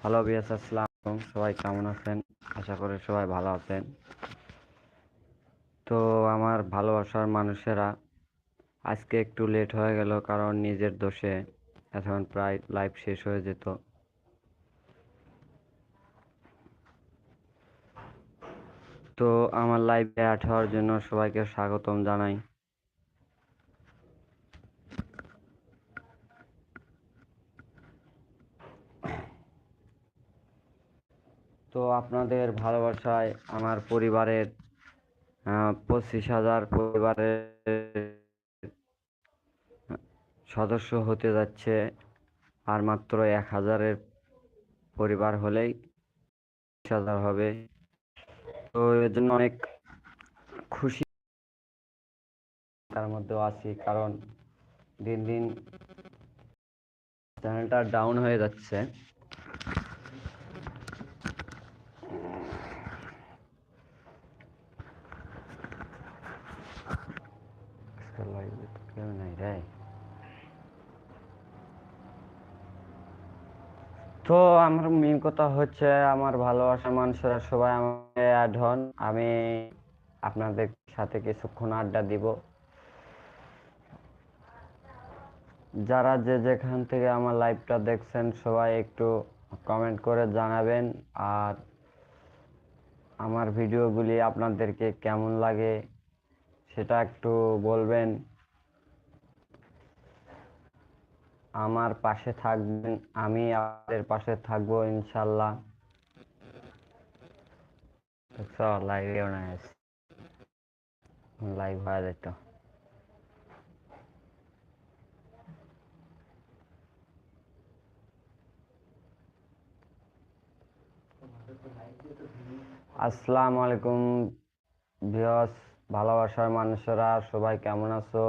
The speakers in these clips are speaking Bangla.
হ্যালো বিয়াস আসসালাম। সবাই কেমন আছেন? আশা করি সবাই ভালো আছেন। তো আমার ভালোবাসার মানুষেরা, আজকে একটু লেট হয়ে গেল কারণ নিজের দোষে এখন প্রায় লাইভ শেষ হয়ে যেত। তো আমার লাইভে হওয়ার জন্য সবাইকে স্বাগতম জানাই। তো আপনাদের ভালোবাসায় আমার পরিবারের পঁচিশ হাজার পরিবারের সদস্য হতে যাচ্ছে, আর মাত্র এক হাজারের পরিবার হলেই হাজার হবে। তো এর জন্য অনেক খুশি তার মধ্যেও আছি, কারণ দিন দিন চ্যানেলটা ডাউন হয়ে যাচ্ছে আজকাল লাইভে তো কেউ নাই রে তো আমার মেন কথা হচ্ছে আমার ভালোবাসা মানুষেরা সবাই আমাকে অ্যাড হন আমি আপনাদের সাথে কিছুক্ষণ আড্ডা দিব। যারা যে যেখান থেকে আমার লাইভটা দেখছেন, সবাই একটু কমেন্ট করে জানাবেন। আর আমার ভিডিওগুলি আপনাদেরকে কেমন লাগে সেটা একটু বলবেন। আমার পাশে থাকবেন, আমি আপনাদের পাশে থাকব ইনশাল্লাহ। লাইভ হয়ে যেত আসসালামু আলাইকুম ভিউয়ার্স, ভালোবাসার মানুষেরা, সবাই কেমন আছো?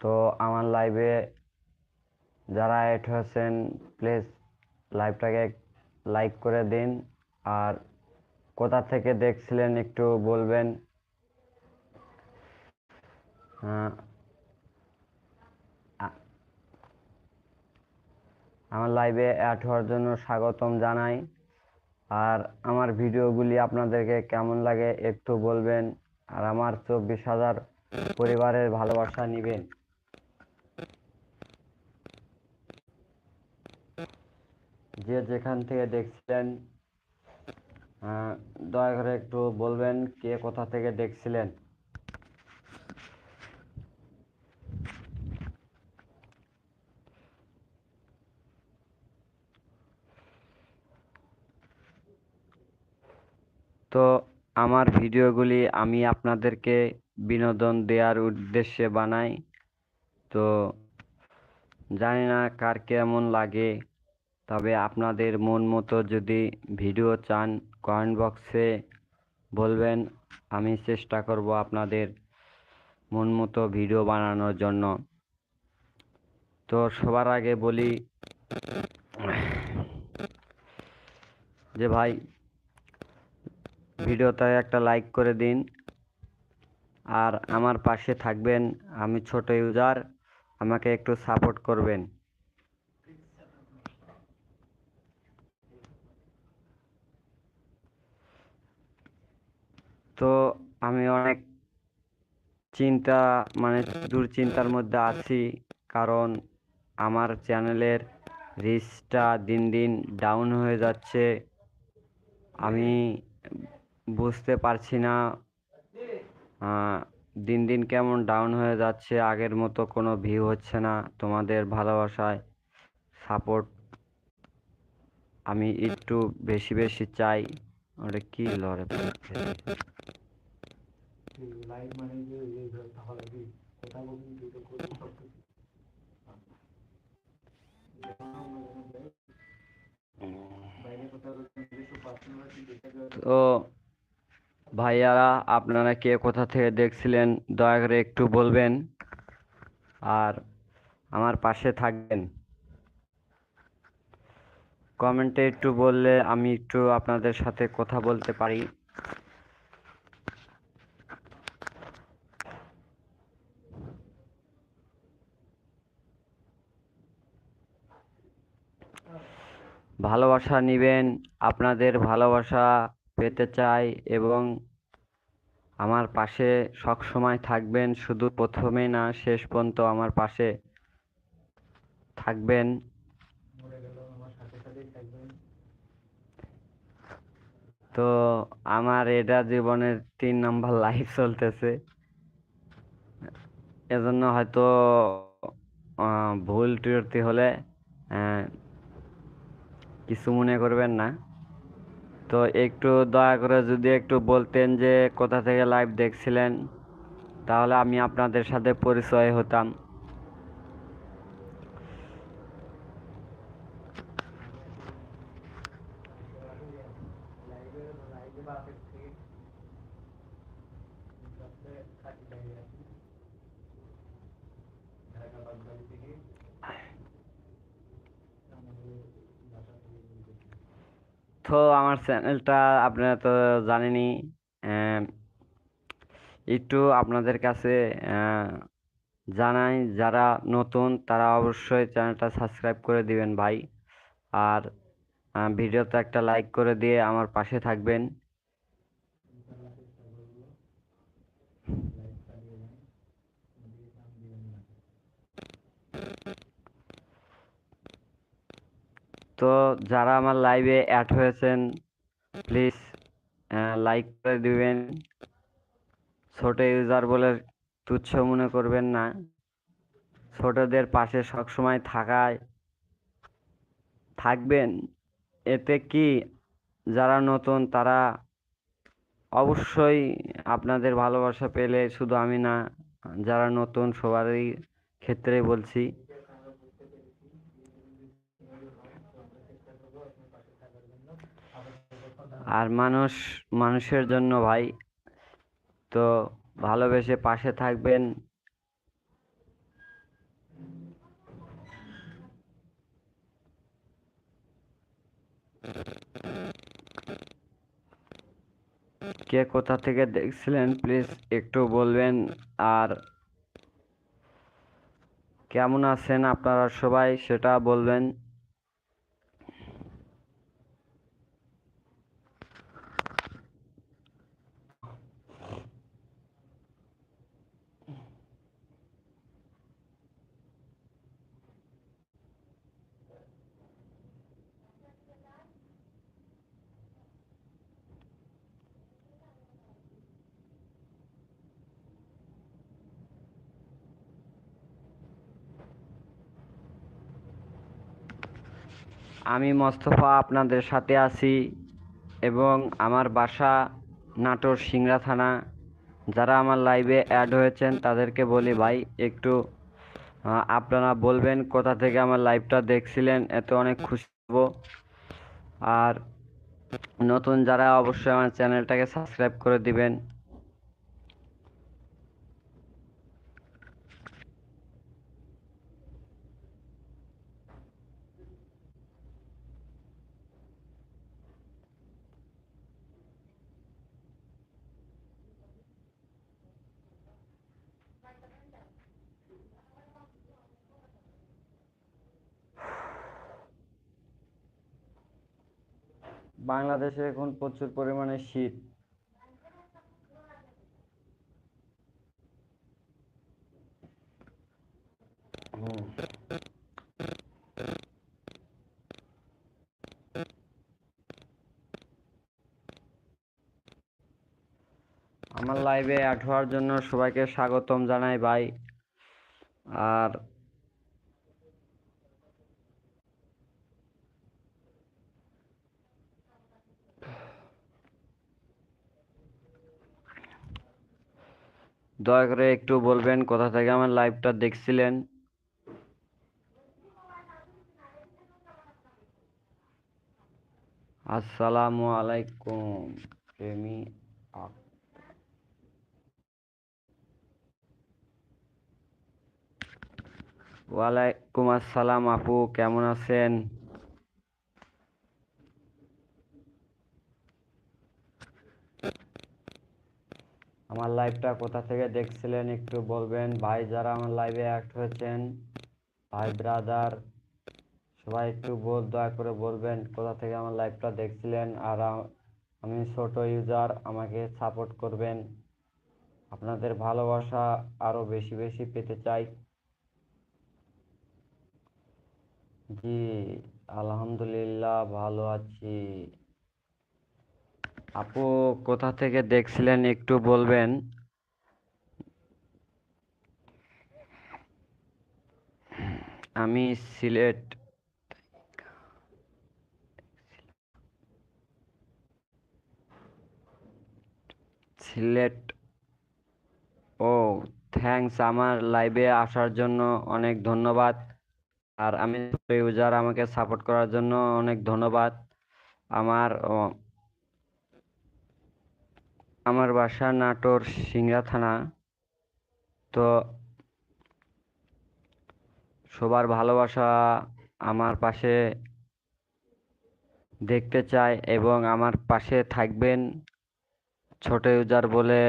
তো আমার লাইভে যারা এড হয়েছেন প্লিজ লাইভটাকে লাইক করে দিন। আর কোথা থেকে দেখছিলেন একটু বলবেন? আমার লাইভে অ্যাড হওয়ার জন্য স্বাগতম জানাই। আর আমার ভিডিওগুলি আপনাদেরকে কেমন লাগে একটু বলবেন। আর আমার চব্বিশ হাজার পরিবারের ভালোবাসা নিবেন। যে যেখান থেকে দেখছিলেন দয়া করে একটু বলবেন কে কোথা থেকে দেখছিলেন? তো আমার ভিডিওগুলি আমি আপনাদেরকে বিনোদন দেওয়ার উদ্দেশ্যে বানাই। তো জানি না কার কেমন লাগে। তবে আপনাদের মন মতো যদি ভিডিও চান, কমেন্ট বক্সে বলবেন। আমি চেষ্টা করব আপনাদের মন মতো ভিডিও বানানোর জন্য। তো সবার আগে বলি যে ভাই, ভিডিওতে একটা লাইক করে দিন। আর আমার পাশে থাকবেন, আমি ছোট ইউজার, আমাকে একটু সাপোর্ট করবেন। তো আমি অনেক চিন্তা মানে দুশ্চিন্তার মধ্যে আছি। কারণ আমার চ্যানেলের রিচটা দিন দিন ডাউন হয়ে যাচ্ছে। আমি বুঝতে পারছি না দিন দিন কেমন ডাউন হয়ে যাচ্ছে, আগের মতো কোনো ভিউ হচ্ছে না। তোমাদের ভালোবাসায় সাপোর্ট আমি একটু বেশি বেশি চাই। ওটা কি লড়ে লাইভ মানে যে তাহলে কি কথা বলবি ভিডিও করবি সব কিছু তো ভাইয়ারা, আপনারা কে কোথা থেকে দেখছিলেন, দয়া করে একটু বলবেন। আর আমার পাশে থাকবেন। কমেন্টে একটু বললে আমি একটু আপনাদের সাথে কথা বলতে পারি। ভালোবাসা নেবেন, আপনাদের ভালোবাসা পেতে চাই এবং আমার পাশে সবসময় থাকবেন, শুধু প্রথমে না, শেষ পর্যন্ত আমার পাশে থাকবেন। তো আমার এটা জীবনের তিন নাম্বার লাইফ চলতেছে। এজন্য হয়তো ভুল ত্রুটি হলে কিছু মনে করবেন না। তো একটু দয়া করে যদি একটু বলতেন যে কোথা থেকে লাইভ দেখছিলেন, তাহলে আমি আপনাদের সাথে পরিচয় হতাম লাইভে লাইভে বাপের থেকে সবচেয়ে কাছে লাইভে আছি ঢাকা বাগদালি থেকে আমাদের বাসা থেকে বলতেছি তো আমার চ্যানেলটা আপনারা তো জানেনই একটু আপনাদের কাছে জানাই যারা নতুন তারা অবশ্যই চ্যানেলটা সাবস্ক্রাইব করে দিবেন ভাই। আর ভিডিওতে একটা লাইক করে দিয়ে আমার পাশে থাকবেন ইনশাআল্লাহ চেষ্টা করব লাইভ চালিয়ে যান দিয়ে কাম দিবেন না তো যারা আমার লাইভে অ্যাড হয়েছেন প্লিজ লাইক করে দিবেন। ছোট ইউজার বলে তুচ্ছ মনে করবেন না। ছোটদের পাশে সবসময় থাকায় থাকবেন। এতে কি যারা নতুন, তারা অবশ্যই আপনাদের ভালোবাসা পেলে শুধু আমি না, যারা নতুন সবারই ক্ষেত্রে বলছি। আর মানুষ, মানুষের জন্য ভাই, তো ভালোবেসে পাশে থাকবেন। কে কোথা থেকে দেখছিলেন, প্লিজ একটু বলবেন। আর কেমন আছেন আপনারা সবাই, সেটা বলবেন। আমি মোস্তফা আপনাদের সাথে আছি এবং আমার বাসা নাটোর সিংড়া থানা। যারা আমার লাইভে অ্যাড হয়েছেন, তাদেরকে বলি ভাই, একটু আপনারা বলবেন কোথা থেকে আমার লাইভটা দেখছিলেন, এতে অনেক খুশি হব। আর নতুন যারা অবশ্যই আমার চ্যানেলটাকে সাবস্ক্রাইব করে দিবেন। বাংলাদেশে এখন প্রচুর পরিমাণে শীত। আমার লাইভে হওয়ার জন্য সবাইকে স্বাগতম জানাই ভাই। আর দয়া করে একটু বলবেন কোথা থেকে আমার লাইভটা দেখছিলেন? আসসালামু আলাইকুম, প্রেমী ওয়ালাইকুম আসসালাম আপু, কেমন আছেন? আমার লাইভটা কোথা থেকে দেখছিলেন একটু বলবেন? ভাই, যারা আমার লাইভে অ্যাড হয়েছেন, ভাই ব্রাদার সবাই একটু বল, দয়া করে বলবেন কোথা থেকে আমার লাইভটা দেখছিলেন? আর আমি ছোট ইউজার আমাকে সাপোর্ট করবেন। আপনাদের ভালোবাসা আরও বেশি বেশি পেতে চাই। জি, আলহামদুলিল্লাহ, ভালো আছি। আপু, কোথা থেকে দেখছিলেন একটু বলবেন? আমি সিলেট। সিলেট। ও থ্যাঙ্কস আমার লাইভে আসার জন্য অনেক ধন্যবাদ। আর আমি ইউজার আমাকে সাপোর্ট করার জন্য অনেক ধন্যবাদ। আমার আমার বাসা নাটোর সিংড়া থানা। তো সবার ভালোবাসা আমার পাশে দেখতে চাই এবং আমার পাশে থাকবেন। ছোট ইউজার বলে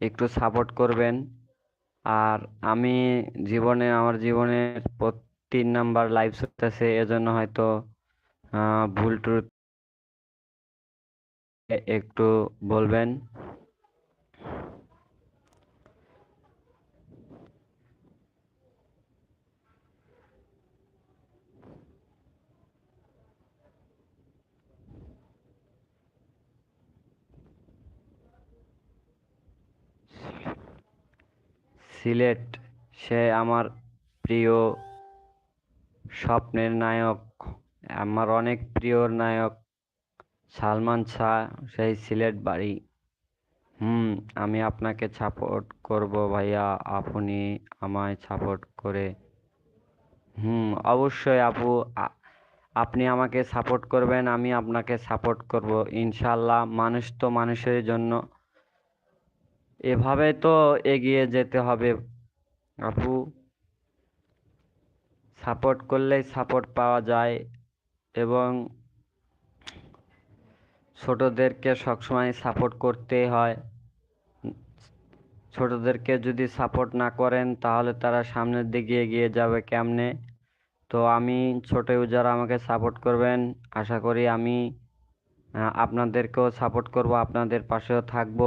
একটু সাপোর্ট করবেন। আর আমি জীবনে, আমার জীবনের তিন নাম্বার লাইভ চলতেছে, এজন্য হয়তো ভুল ট্রুথ একটু বলবেন। সিলেট সে আমার প্রিয় স্বপ্নের নায়ক আমার অনেক প্রিয় নায়ক। সালমান শাহ, সেই সিলেট বাড়ি। হুম, আমি আপনাকে সাপোর্ট করব ভাইয়া। আপনি আমায় সাপোর্ট করে। হুম, অবশ্যই আপু আপনি আমাকে সাপোর্ট করবেন, আমি আপনাকে সাপোর্ট করব। ইনশাল্লাহ মানুষ তো মানুষের জন্য। এভাবে তো এগিয়ে যেতে হবে আপু। সাপোর্ট করলেই সাপোর্ট পাওয়া যায় এবং ছোটদেরকে সবসময় সাপোর্ট করতে হয়। ছোটদেরকে যদি সাপোর্ট না করেন, তাহলে তারা সামনের দিকে এগিয়ে যাবে কেমনে? তো আমি ছোট ইউজার আমাকে সাপোর্ট করবেন। আশা করি আমি আপনাদেরকেও সাপোর্ট করব, আপনাদের পাশেও থাকব।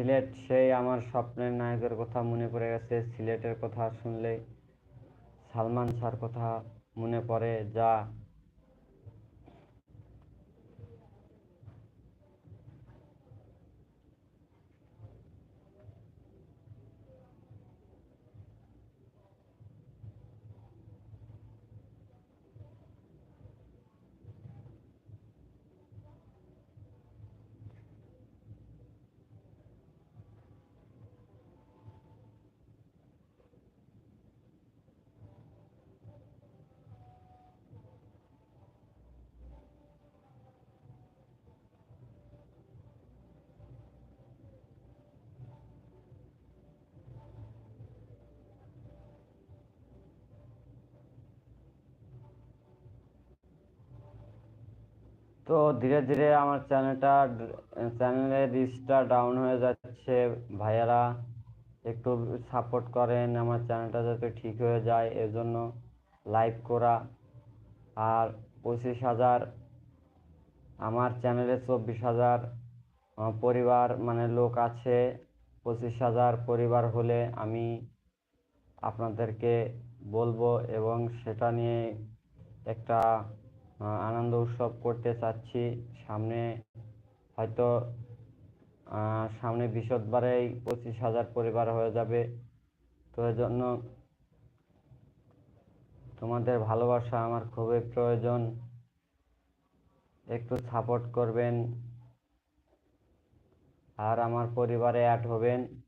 সিলেট, সেই আমার স্বপ্নের নায়কের কথা মনে পড়ে গেছে। সিলেটের কথা শুনলে সালমান শাহর কথা মনে পড়ে, যা তো ধীরে ধীরে আমার চ্যানেলটা চ্যানেলের রিচটা ডাউন হয়ে যাচ্ছে। ভাইয়ারা একটু সাপোর্ট করেন, আমার চ্যানেলটা যাতে ঠিক হয়ে যায় এর জন্য লাইক করা। আর পঁচিশ হাজার, আমার চ্যানেলে চব্বিশ হাজার পরিবার মানে লোক আছে। পঁচিশ হাজার পরিবার হলে আমি আপনাদেরকে বলব এবং সেটা নিয়ে একটা আনন্দ উৎসব করতে চাচ্ছি। সামনে হয়তো সামনে বৃহস্পতিবারেই পঁচিশ হাজার পরিবার হয়ে যাবে। তো জন্য তোমাদের ভালোবাসা আমার খুবই প্রয়োজন। একটু সাপোর্ট করবেন। আর আমার পরিবারে অ্যাড হবেন।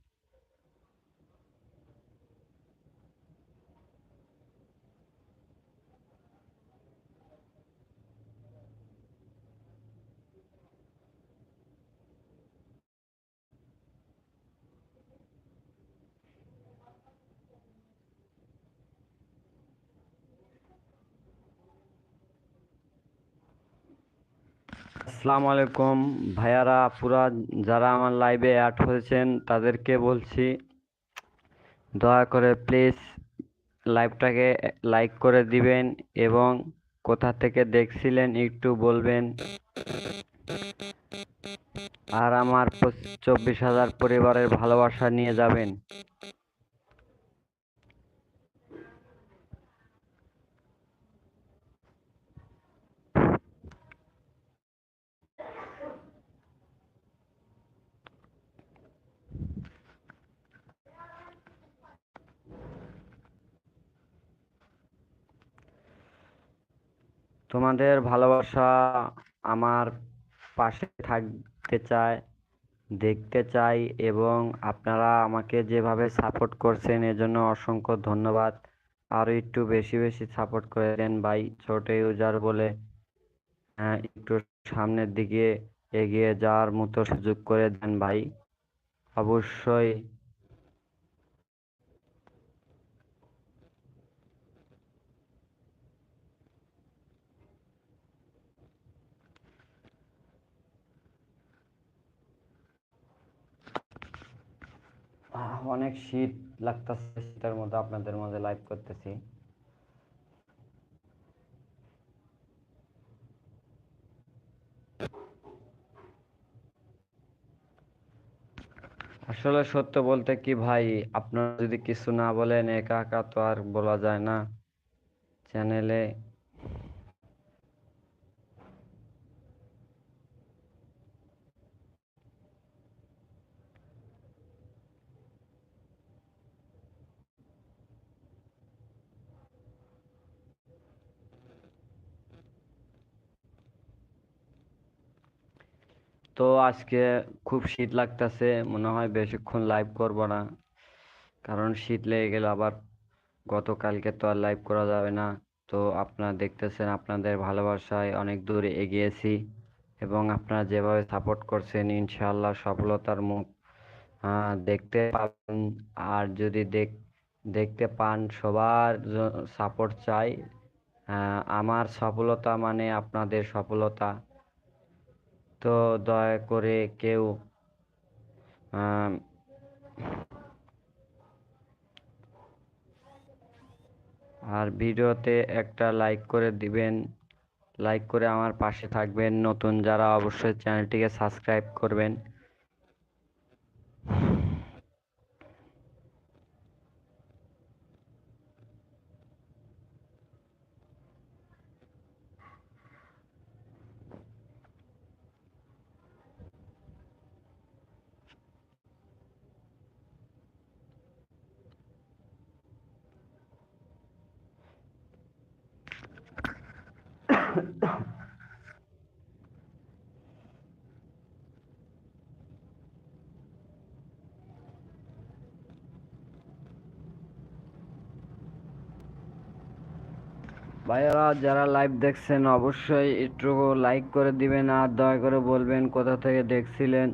আসসালামু আলাইকুম। ভাইয়ারা পুরা যারা আমার লাইভে অ্যাড হয়েছেন তাদেরকে বলছি, দয়া করে প্লিজ লাইভটাকে লাইক করে দিবেন এবং কোথা থেকে দেখছিলেন একটু বলবেন। আর আমার চব্বিশ হাজার পরিবারের ভালোবাসা নিয়ে যাবেন। তোমাদের ভালোবাসা আমার পাশে থাকতে চায়, দেখতে চাই এবং আপনারা আমাকে যেভাবে সাপোর্ট করছেন এজন্য অসংখ্য ধন্যবাদ। আরও একটু বেশি বেশি সাপোর্ট করে দেন ভাই, ছোট ইউজার বলে হ্যাঁ একটু সামনের দিকে এগিয়ে যাওয়ার মতো সুযোগ করে দেন ভাই। অবশ্যই অনেক শীত লাগতেছে, শীতের মধ্যে আপনাদের মাঝে লাইভ করতেছি। আসলে সত্য বলতে কি ভাই, আপনারা যদি কিছু না বলেন, একা একা তো আর বলা যায় না। চ্যানেলে তো আজকে খুব শীত লাগতেছে, মনে হয় বেশিক্ষণ লাইভ করব না। কারণ শীত লেগে গেলে আবার গতকালকে তো আর লাইভ করা যাবে না। তো আপনারা দেখতেছেন আপনাদের ভালোবাসায় অনেক দূর এগিয়েছি এবং আপনারা যেভাবে সাপোর্ট করছেন, ইনশাআল্লাহ সফলতার মুখ দেখতে পাবেন। আর যদি দেখ, দেখতে পান, সবার সাপোর্ট চাই। আমার সফলতা মানে আপনাদের সফলতা। তো দয়া করে কেউ আর ভিডিওতে একটা লাইক করে দিবেন। লাইক করে আমার পাশে থাকবেন। নতুন যারা অবশ্যই চ্যানেলটিকে সাবস্ক্রাইব করবেন। ভাইয়ারা, যারা লাইভ দেখছেন, অবশ্যই একটু লাইক করে দিবেন আর দয়া করে বলবেন কোথা থেকে দেখছিলেন।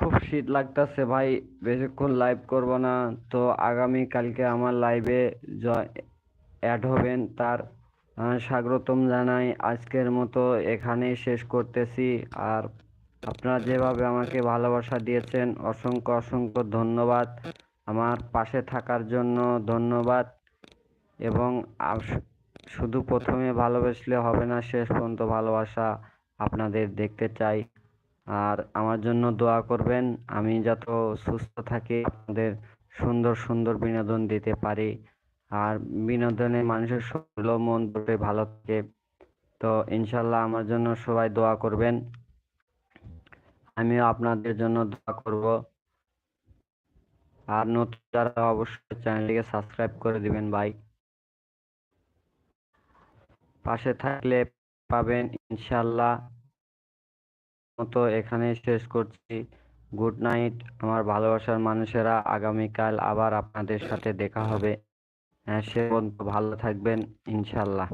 খুব শীত লাগতেছে ভাই, বেশিক্ষণ লাইভ করব না। তো আগামী কালকে আমার লাইভে অ্যাড হবেন। তার স্বাগতম জানাই। আজকের মতো এখানেই শেষ করতেছি। আর আপনারা যেভাবে আমাকে ভালোবাসা দিয়েছেন, অসংখ্য অসংখ্য ধন্যবাদ। আমার পাশে থাকার জন্য ধন্যবাদ। এবং শুধু প্রথমে ভালোবাসলে হবে না, শেষ পর্যন্ত ভালোবাসা আপনাদের দেখতে চাই। আর আমার জন্য দোয়া করবেন। আমি যত সুস্থ থাকি, আপনাদের সুন্দর সুন্দর বিনোদন দিতে পারি। আর বিনোদনে মানুষের শরীর মন দুটোই ভালো থাকে। তো ইনশাল্লাহ আমার জন্য সবাই দোয়া করবেন। আমিও আপনাদের জন্য দোয়া করব। আর নতুন যারা অবশ্যই চ্যানেলটিকে সাবস্ক্রাইব করে দিবেন ভাই। পাশে থাকলে পাবেন ইনশাল্লাহ। মতো এখানে শেষ করছি। গুড নাইট, আমার ভালোবাসার মানুষেরা। আগামীকাল আবার আপনাদের সাথে দেখা হবে। সে পর্যন্ত ভালো থাকবেন ইনশাল্লাহ।